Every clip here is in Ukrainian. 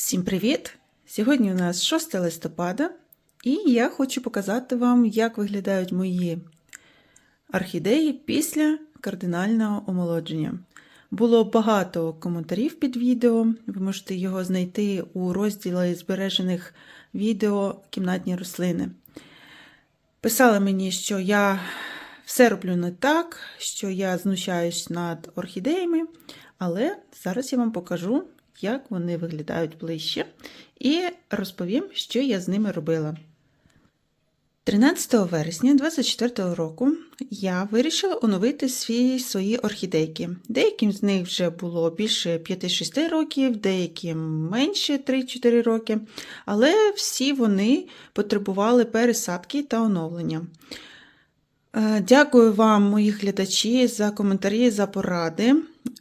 Всім привіт! Сьогодні у нас 6 листопада, і я хочу показати вам, як виглядають мої орхідеї після кардинального омолодження. Було багато коментарів під відео. Ви можете його знайти у розділі збережених відео кімнатні рослини. Писали мені, що я все роблю не так, що я знущаюсь над орхідеями, але зараз я вам покажу, як вони виглядають ближче, і розповім, що я з ними робила. 13 вересня 2024 року я вирішила оновити свої, свої орхідейки. Деяким з них вже було більше 5-6 років, деяким менше 3-4 роки, але всі вони потребували пересадки та оновлення. Е, Дякую вам, мої глядачі, за коментарі, за поради.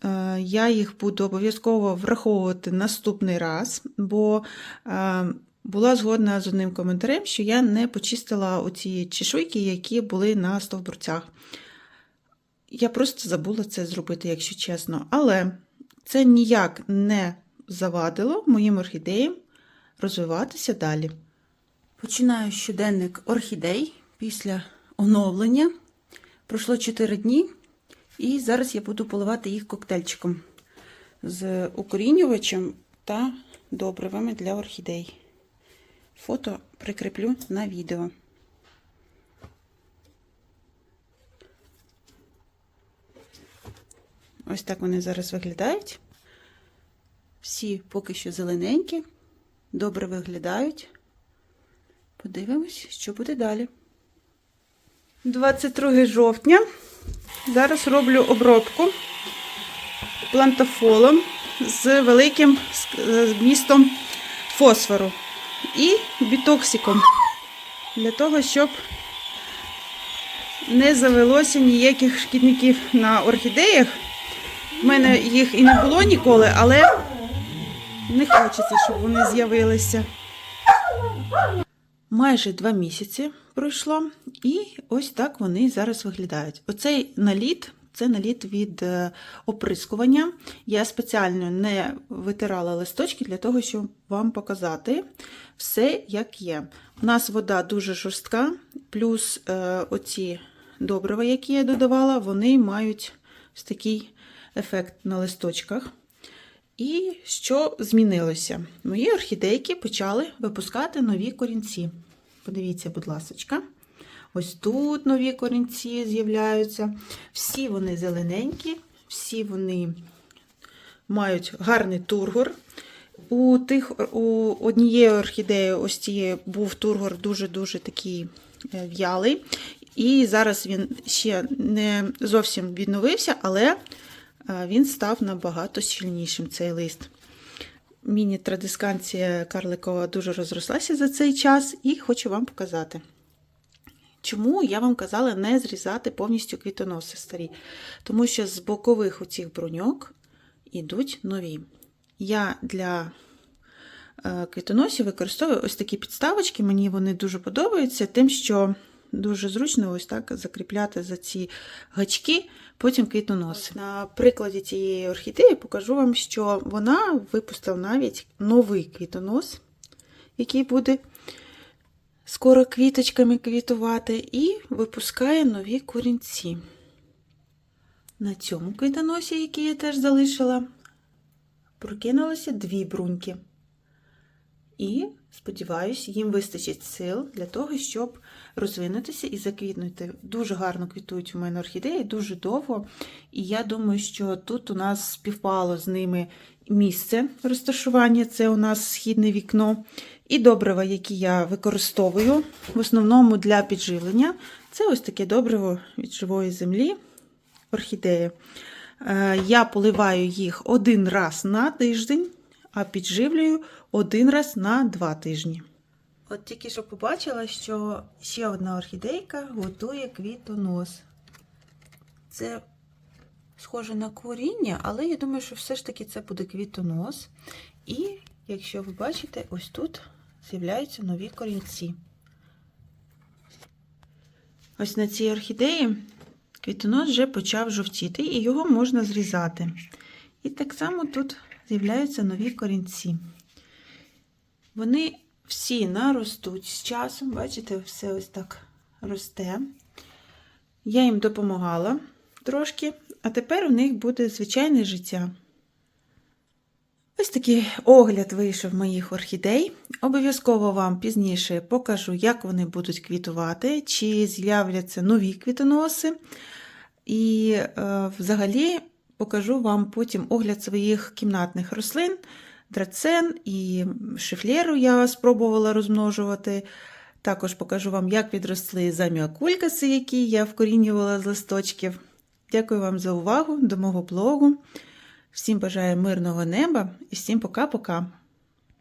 Е, Я їх буду обов'язково враховувати наступний раз, бо е, була згодна з одним коментарем, що я не почистила оці чешуйки, які були на стовбурцях. Я просто забула це зробити, якщо чесно. Але це ніяк не завадило моїм орхідеям розвиватися далі. Починаю щоденник орхідей після оновлення. Пройшло 4 дні, і зараз я буду поливати їх коктейльчиком з укорінювачем та добривами для орхідей. Фото прикріплю на відео. Ось так вони зараз виглядають. Всі поки що зелененькі, добре виглядають. Подивимось, що буде далі. 22 жовтня. Зараз роблю обробку плантофолом з великим вмістом фосфору і бітоксиком для того, щоб не завелося ніяких шкідників на орхідеях. У мене їх і не було ніколи, але не хочеться, щоб вони з'явилися. Майже два місяці пройшло, і ось так вони зараз виглядають. Оцей наліт це наліт від е, оприскування. Я спеціально не витирала листочки для того, щоб вам показати все, як є. У нас вода дуже жорстка, плюс е, оці добрива, які я додавала, вони мають ось такий ефект на листочках. І що змінилося? Мої орхідейки почали випускати нові корінці. Подивіться, будь ласка. Ось тут нові корінці з'являються. Всі вони зелененькі, всі вони мають гарний тургор. У тих, у однієї орхідеї, ось цієї, був тургор дуже-дуже такий е, в'ялий. І зараз він ще не зовсім відновився, але він став набагато сильнішим цей лист. Міні-традисканція карликова дуже розрослася за цей час, і хочу вам показати. Чому я вам казала не зрізати повністю квітоноси старі? Тому що з бокових оцих бруньок йдуть нові. Я для квітоносів використовую ось такі підставочки, мені вони дуже подобаються, тим, що дуже зручно ось так закріпляти за ці гачки, потім квітоноси. На прикладі цієї орхідеї покажу вам, що вона випустила навіть новий квітонос, який буде скоро квіточками квітувати, і випускає нові корінці. На цьому квітоносі, який я теж залишила, прокинулося дві бруньки. І, сподіваюся, їм вистачить сил для того, щоб розвинутися і заквітнути. Дуже гарно квітують у мене орхідеї, дуже довго. І я думаю, що тут у нас співпало з ними місце розташування це у нас східне вікно. І добрива, які я використовую в основному для підживлення. Це ось таке добриво від живої землі орхідеї. Я поливаю їх один раз на тиждень, а підживлюю один раз на два тижні. От тільки що побачила, що ще одна орхідейка готує квітонос. Це схоже на коріння, але я думаю, що все ж таки це буде квітонос. І, якщо ви бачите, ось тут з'являються нові корінці. Ось на цій орхідеї квітонос вже почав жовтіти, і його можна зрізати. І так само тут з'являються нові корінці. Вони всі наростуть з часом. Бачите, все ось так росте. Я їм допомагала трошки, а тепер у них буде звичайне життя. Ось такий огляд вийшов моїх орхідей. Обов'язково вам пізніше покажу, як вони будуть квітувати, чи з'являться нові квітоноси. І е, взагалі покажу вам потім огляд своїх кімнатних рослин, драцен і шифлеру я спробувала розмножувати. Також покажу вам, як відросли заміакулькаси, які я вкорінювала з листочків. Дякую вам за увагу до мого блогу. Всім бажаю мирного неба і всім пока-пока.